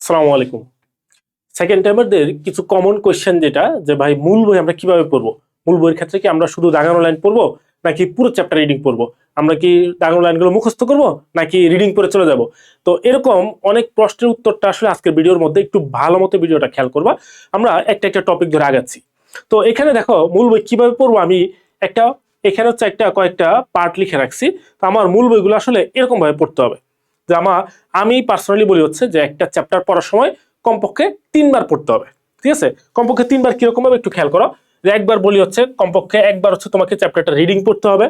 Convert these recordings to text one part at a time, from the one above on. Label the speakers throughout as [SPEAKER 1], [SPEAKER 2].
[SPEAKER 1] আসসালামু আলাইকুম। সেকেন্ড টাইমারদের কিছু কমন কোয়েশ্চেন যেটা, যে ভাই মূল বই আমরা কীভাবে পড়ব? মূল বইয়ের ক্ষেত্রে কি আমরা শুধু দাগানো লাইন পড়ব, নাকি পুরো চ্যাপ্টার রিডিং পড়ব? আমরা কি দাগানো লাইনগুলো মুখস্থ করব, নাকি রিডিং করে চলে যাব? তো এরকম অনেক প্রশ্নের উত্তরটা আসলে আজকের ভিডিওর মধ্যে একটু ভালো মতো ভিডিওটা খেয়াল করবা। আমরা একটা একটা টপিক ধরে আগাচ্ছি। তো এখানে দেখো, মূল বই কীভাবে পড়ব আমি একটা, এখানে হচ্ছে একটা কয়েকটা পার্ট লিখে রাখছি। তো আমার মূল বইগুলো আসলে এরকমভাবে পড়তে হবে। যে আমার আমি পার্সোনালি বলি হচ্ছে যে একটা চ্যাপ্টার পড়ার সময় কমপক্ষে তিনবার পড়তে হবে, ঠিক আছে? কমপক্ষে তিনবার কীরকম হবে একটু খেয়াল করো। যে একবার বলি হচ্ছে কমপক্ষে একবার হচ্ছে তোমাকে চ্যাপ্টারটা রিডিং পড়তে হবে,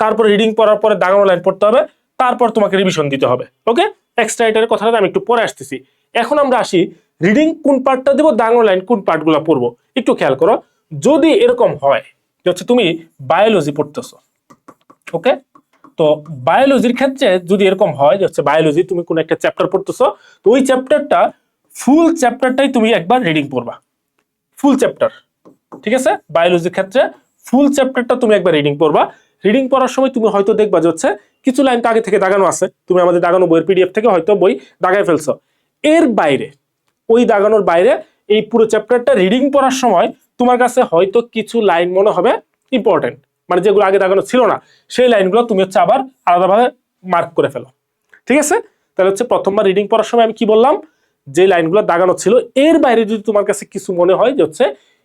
[SPEAKER 1] তারপর রিডিং পড়ার পরে দাগানো লাইন পড়তে হবে, তারপর তোমাকে রিভিশন দিতে হবে ওকে এক্সট্রা এটার কথাটা আমি একটু পরে আসতেছি। এখন আমরা আসি রিডিং কোন পার্টটা দেবো, দাগানো লাইন কোন পার্টগুলো পড়ব, একটু খেয়াল করো। যদি এরকম হয় যে হচ্ছে তুমি বায়োলজি পড়তেছো ওকে তো বায়োলজির ক্ষেত্রে যদি এরকম হয় যে হচ্ছে বায়োলজি তুমি কোন একটা চ্যাপ্টার পড়তেছো, তো ওই চ্যাপ্টারটা ফুল চ্যাপ্টারটাই তুমি একবার রিডিং পড়বা। ফুল চ্যাপ্টার ঠিক আছে? বায়োলজির ক্ষেত্রে ফুল চ্যাপ্টারটা তুমি একবার রিডিং পড়বা। রিডিং পড়ার সময় তুমি হয়তো দেখবা যে হচ্ছে কিছু লাইন তো আগে থেকে দাগানো আছে। তুমি আমাদের দাগানো বইয়ের পিডিএফ থেকে হয়তো বই দাগায় ফেলছো। এর বাইরে, ওই দাগানোর বাইরে এই পুরো চ্যাপ্টারটা রিডিং পড়ার সময় তোমার কাছে হয়তো কিছু লাইন মনে হবে ইম্পর্টেন্ট মানে যেগুলো আগে দাগানো ছিল না, সেই লাইনগুলো তুমি হচ্ছে আবার আলাদাভাবে মার্ক করে ফেলো। ঠিক আছে? তাহলে হচ্ছে প্রথমবার রিডিং পড়ার সময় আমি কি বললাম? যে লাইনগুলো দাগানো ছিল, এর বাইরে যদি তোমার কাছে কিছু মনে হয় যে হচ্ছে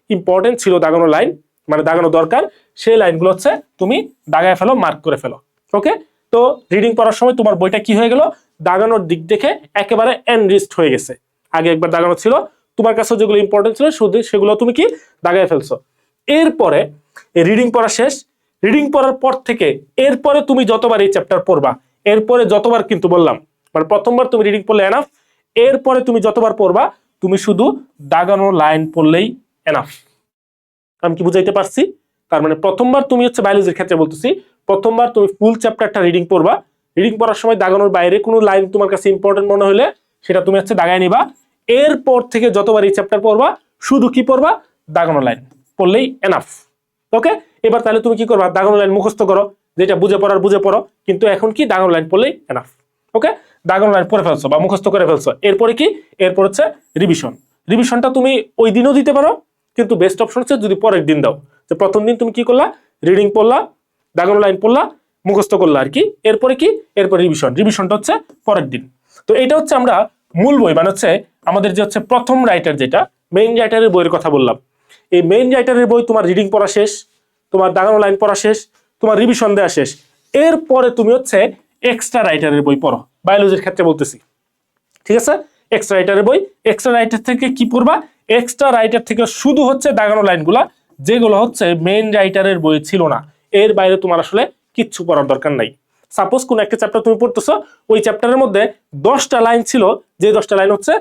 [SPEAKER 1] ইম্পর্টেন্ট ছিল দাগানো লাইন মানে দাগানো দরকার, সেই লাইনগুলো হচ্ছে তুমি দাগায় ফেলো মার্ক করে ফেলো। ওকে তো রিডিং পড়ার সময় তোমার বইটা কি হয়ে গেল? দাগানোর দিক দেখে একেবারে এনরিস্ট হয়ে গেছে। আগে একবার দাগানো ছিল, তোমার কাছে যেগুলো ইম্পর্টেন্ট ছিল, শুধু সেগুলো তুমি কি দাগায় ফেলছো। এরপরে রিডিং পড়া শেষ। রিডিং পড়ার পর থেকে এরপরে তুমি যতবার এই চ্যাপ্টার পড়বা, এরপরে যতবার কিন্তু বললাম মানে প্রথমবার তুমি রিডিং পড়লে এনাফ এরপরে তুমি যতবার পড়বা, তুমি শুধু দাগানো লাইন পড়লেই এনাফ আমি কি বুঝাইতে পারছি? তার মানে প্রথমবার তুমি হচ্ছে বায়োলজির ক্ষেত্রে বলতেছি, প্রথমবার তুমি ফুল চ্যাপ্টারটা রিডিং পড়বা। রিডিং পড়ার সময় দাগানোর বাইরে কোনো লাইন তোমার কাছে ইম্পর্টেন্ট মনে হলে সেটা তুমি হচ্ছে দাগায় নিবা। এরপর থেকে যতবার এই চ্যাপ্টার পড়বা, শুধু কি পড়বা? দাগানো লাইন পড়লেই এনাফ ওকে এবার তাহলে তুমি কি করবা? দাগানো লাইন মুখস্থ করো। যেটা বুঝে পড়ার, বুঝে পড়ো। কিন্তু এখন কি? দাগানো লাইন পড়লেই এনাফ ওকে দাগানো লাইন পড়ে ফেলছো বা মুখস্থ করে ফেলছো। এরপরে কি? এরপর হচ্ছে রিভিশন রিভিশনটা তুমি ওই দিনও দিতে পারো, কিন্তু বেস্ট অপশন হচ্ছে যদি পরের দিন দাও। যে প্রথম দিন তুমি কি করলা? রিডিং পড়লা দাগানো লাইন পড়লা, মুখস্থ করলা আর কি। এরপরে কি? এরপর রিভিশন রিভিশনটা হচ্ছে পরের দিন। তো এটা হচ্ছে আমরা মূল বই মানে হচ্ছে আমাদের যে হচ্ছে প্রথম রাইটার যেটা মেইন রাইটারের বইয়ের কথা বললাম। এই মেইন রাইটারের বই তোমার রিডিং পড়া শেষ, তোমার দাগানো লাইন পড়া শেষ, তোমার রিভিশন দেওয়া শেষ। এরপরে তুমি হচ্ছে এক্সট্রা রাইটারের বই পড়ো। বায়োলজির ক্ষেত্রে বলতেছি। ঠিক আছে? এক্সট্রা রাইটারের বই। এক্সট্রা রাইটার থেকে কি পড়বা? এক্সট্রা রাইটার থেকে শুধু হচ্ছে দাগানো লাইনগুলা যেগুলো হচ্ছে মেইন রাইটারের বই ছিল না। এর বাইরে তোমার আসলে কিচ্ছু পড়ার দরকার নাই। সাপোজ কোন একটা চ্যাপ্টার তুমি পড়তেছো, ওই চ্যাপ্টারের মধ্যে দশটা লাইন ছিল, যে দশটা লাইন হচ্ছে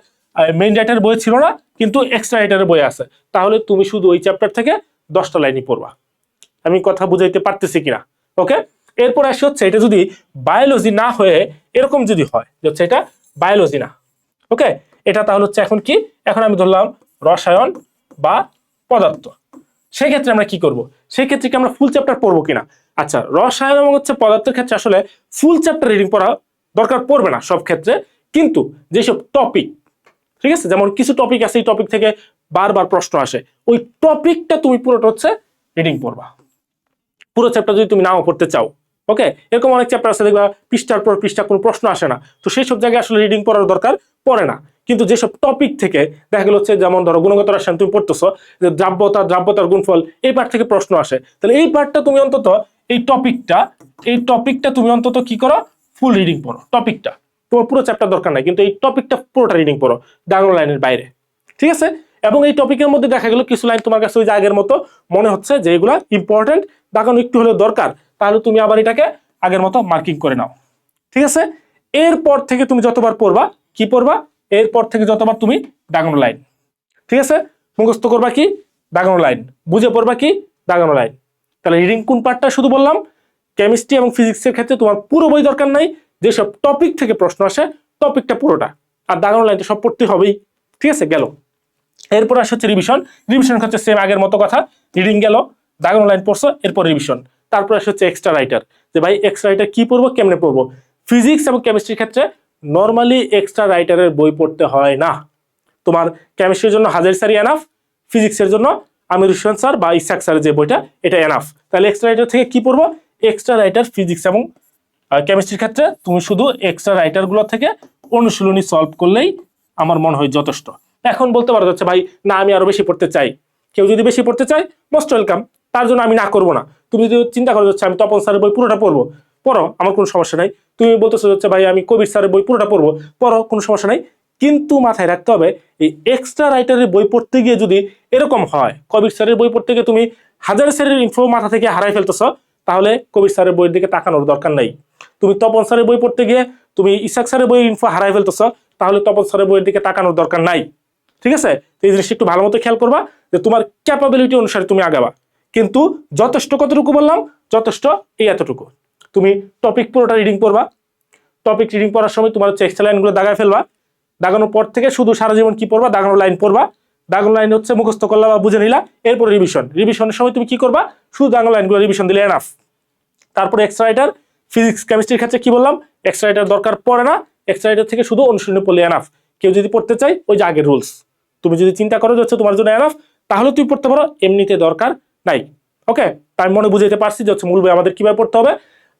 [SPEAKER 1] মেইন রাইটারের বই ছিল না, কিন্তু এক্সট্রা রাইটারের বই আছে। তাহলে তুমি শুধু ওই চ্যাপ্টার থেকে দশটা লাইনই পড়বা। আমি কথা বুঝাইতে পারতেছি কিনা? ওকে এরপর আসি হচ্ছে, এটা যদি বায়োলজি না হয়ে এরকম যদি হয় হচ্ছে এটা বায়োলজি না। ওকে এটা তাহলে হচ্ছে এখন কি? এখন আমি ধরলাম রসায়ন বা পদার্থ। সেক্ষেত্রে আমরা কি করব? সেক্ষেত্রে কি আমরা ফুল চ্যাপ্টার পড়ব কিনা? আচ্ছা রসায়ন এবং হচ্ছে পদার্থের ক্ষেত্রে আসলে ফুল চ্যাপ্টার রিডিং পড়া দরকার পড়বে না সব ক্ষেত্রে। কিন্তু যেসব টপিক ঠিক আছে? যেমন কিছু টপিক আছে, এই টপিক থেকে বারবার প্রশ্ন আসে। ওই টপিকটা তুমি পুরোটা হচ্ছে রিডিং পড়বা। পুরো চ্যাপ্টার যদি তুমি নাও পড়তে চাও ওকে এরকম অনেক চ্যাপ্টার আছে, দেখবা পৃষ্ঠার পর পৃষ্ঠা কোনো প্রশ্ন আসে না। তো সেই সব জায়গায় আসলে রিডিং পড়ার দরকার পড়ে না। কিন্তু যেসব টপিক থেকে দেখা গেল হচ্ছে, যেমন ধরো গুণগত রসায়ন তুমি পড়তেছো, যে দ্রাব্যতা, দ্রাব্যতার গুণফল, এই পার্ট থেকে প্রশ্ন আসে। তাহলে এই পার্টটা তুমি অন্তত এই টপিকটা এই টপিকটা তুমি অন্তত কি করো? ফুল রিডিং পড়ো। টপিকটা তোমার পুরো চ্যাপ্টার দরকার নাই, কিন্তু এই টপিকটা পুরোটা রিডিং পড়ো ডাউন লাইনের বাইরে। ঠিক আছে? এবং এই টপিকের মধ্যে দেখা গেল কিছু লাইন তোমার কাছে ওই যে আগের মতো মনে হচ্ছে যে এগুলা ইম্পর্টেন্ট দেখানো একটু হলেও দরকার, তাহলে তুমি আবার এটাকে আগের মতো মার্কিং করে নাও। ঠিক আছে? এরপর থেকে তুমি যতবার পড়বা, কি পড়বা? এরপর থেকে যতবার তুমি দাগানো লাইন ঠিক আছে? মুখস্থ করবা কি? দাগানো লাইন বুঝে পড়বা কি? দাগানো লাইন তাহলে রিডিং কোন পার্টটা শুধু বললাম কেমিস্ট্রি এবং ফিজিক্সের ক্ষেত্রে তোমার পুরো বই দরকার নাই যেসব টপিক থেকে প্রশ্ন আসে টপিকটা পুরোটা। আর দাগানো লাইনটা সব পড়তে হবেই। ঠিক আছে, গেল। এরপর আসে হচ্ছে রিভিশন রিভিশন হচ্ছে সেম আগের মতো কথা। রিডিং গেল দাগানো লাইন পড়ছো, এরপর রিভিশন তারপর আসে হচ্ছে এক্সট্রা রাইটার যে ভাই এক্সট্রা রাইটার কি পড়ব, কেমনে পড়ব? ফিজিক্স এবং কেমিস্ট্রির ক্ষেত্রে নর্মালি এক্সট্রা রাইটারের বই পড়তে হয় না। তোমার কেমিস্ট্রির জন্য হাজার স্যারই এনাফ ফিজিক্সের জন্য আমির হোসেন স্যার বা ইসাক স্যারের যে বইটা, এটা এনাফ তাহলে এক্সট্রা রাইটার থেকে কি পড়ব? এক্সট্রা রাইটার ফিজিক্স এবং কেমিস্ট্রির ক্ষেত্রে তুমি শুধু এক্সট্রা রাইটারগুলো থেকে অনুশীলনী সলভ করলেই আমার মনে হয় যথেষ্ট। এখন বলতে পারো যাচ্ছে, ভাই, না, আমি আরও বেশি পড়তে চাই। কেউ যদি বেশি পড়তে চায় মোস্ট ওয়েলকাম তার জন্য আমি না করব না। তুমি যদি চিন্তা করো যাচ্ছে আমি তপন স্যারের বই পুরোটা পড়ব। পড়ো, আমার কোনো সমস্যা নাই। তুমি বলতেছো হচ্ছে ভাই, আমি কবির স্যারের বই পুরোটা পড়ব। পড়ো, কোনো সমস্যা নাই। কিন্তু মাথায় রাখতে হবে, এই এক্সট্রা রাইটারের বই পড়তে গিয়ে যদি এরকম হয়, কবির স্যারের বই পড়তে গিয়ে তুমি হাজার স্যারের ইনফো মাথা থেকে হারাই ফেলতেছ তাহলে কবির স্যারের বইয়ের দিকে তাকানোর দরকার নাই। তুমি তপন স্যারের বই পড়তে গিয়ে তুমি ইসাক স্যারের বই ইনফো হারাই ফেলতেছ, তাহলে তপন স্যারের বইয়ের দিকে তাকানোর দরকার নাই। ঠিক আছে? এই জিনিসটা একটু ভালো মতো খেয়াল করবা যে তোমার ক্যাপাবিলিটি অনুসারে তুমি আগাবা। কিন্তু যথেষ্ট কতটুকু বললাম? যথেষ্ট এই এতটুকু। তুমি টপিক পুরোটা রিডিং পড়বা। টপিক রিডিং পড়ার সময় তোমার হচ্ছে এক্সট্রা লাইনগুলো দাগায় ফেলবা। দাগানোর পর থেকে শুধু সারা জীবন কি পড়বা? দাগানোর লাইন পড়বা। দাগানো লাইন হচ্ছে মুখস্থ করলা বা বুঝে নিলা। এরপর রিভিশন রিভিশনের সময় তুমি কি করবা? শুধু দাগানো লাইনগুলো রিভিশন দিলে এনাফ তারপরে এক্সট্রা রাইটার ফিজিক্স কেমিস্ট্রির ক্ষেত্রে কি বললাম? এক্সট্রা রাইটার দরকার পড়ে না এক্সট্রা রাইটার থেকে শুধু অনুশীলনী পড়লে এনাফ কেউ যদি পড়তে চায়, ওই যে আগের রুলস তুমি যদি চিন্তা করো যে হচ্ছে তোমার জন্য এনাফ তাহলে তুমি পড়তে পারো, এমনিতে দরকার নাই। ওকে তাই মনে বুঝাইতে পারছি যে হচ্ছে মূল বই আমাদের কীভাবে পড়তে হবে।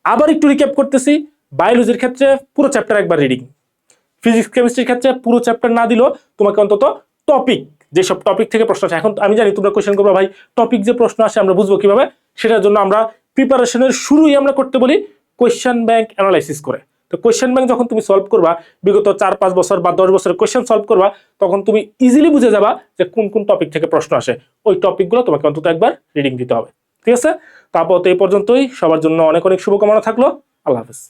[SPEAKER 1] আবার একটু রিক্যাপ করতেছি বায়োলজির ক্ষেত্রে পুরো চ্যাপ্টার একবার রিডিং ফিজিক্স কেমিস্ট্রির ক্ষেত্রে পুরো চ্যাপ্টার না দিলেও তোমাকে অন্তত টপিক যেসব টপিক থেকে প্রশ্ন আসে, এখন আমি জানি তোমরা কোয়েশ্চেন করব, ভাই টপিক যে প্রশ্ন আসে আমরা বুঝব কীভাবে? সেটার জন্য আমরা প্রিপারেশনের শুরুই আমরা করতে বলি কোয়েশ্চেন ব্যাংক অ্যানালাইসিস করে। তো কোয়েশ্চেন ব্যাংক যখন তুমি সলভ করবা, বিগত চার, পাঁচ বছর বা দশ বছরের কোয়েশ্চেন সলভ করবা, তখন তুমি ইজিলি বুঝে যাবা যে কোন কোন টপিক থেকে প্রশ্ন আসে। ওই টপিকগুলো তোমাকে অন্তত একবার রিডিং দিতে হবে। ঠিক আছে? তারপর তো এই পর্যন্তই। সবার জন্য অনেক অনেক শুভকামনা থাকল। আল্লাহ হাফেজ।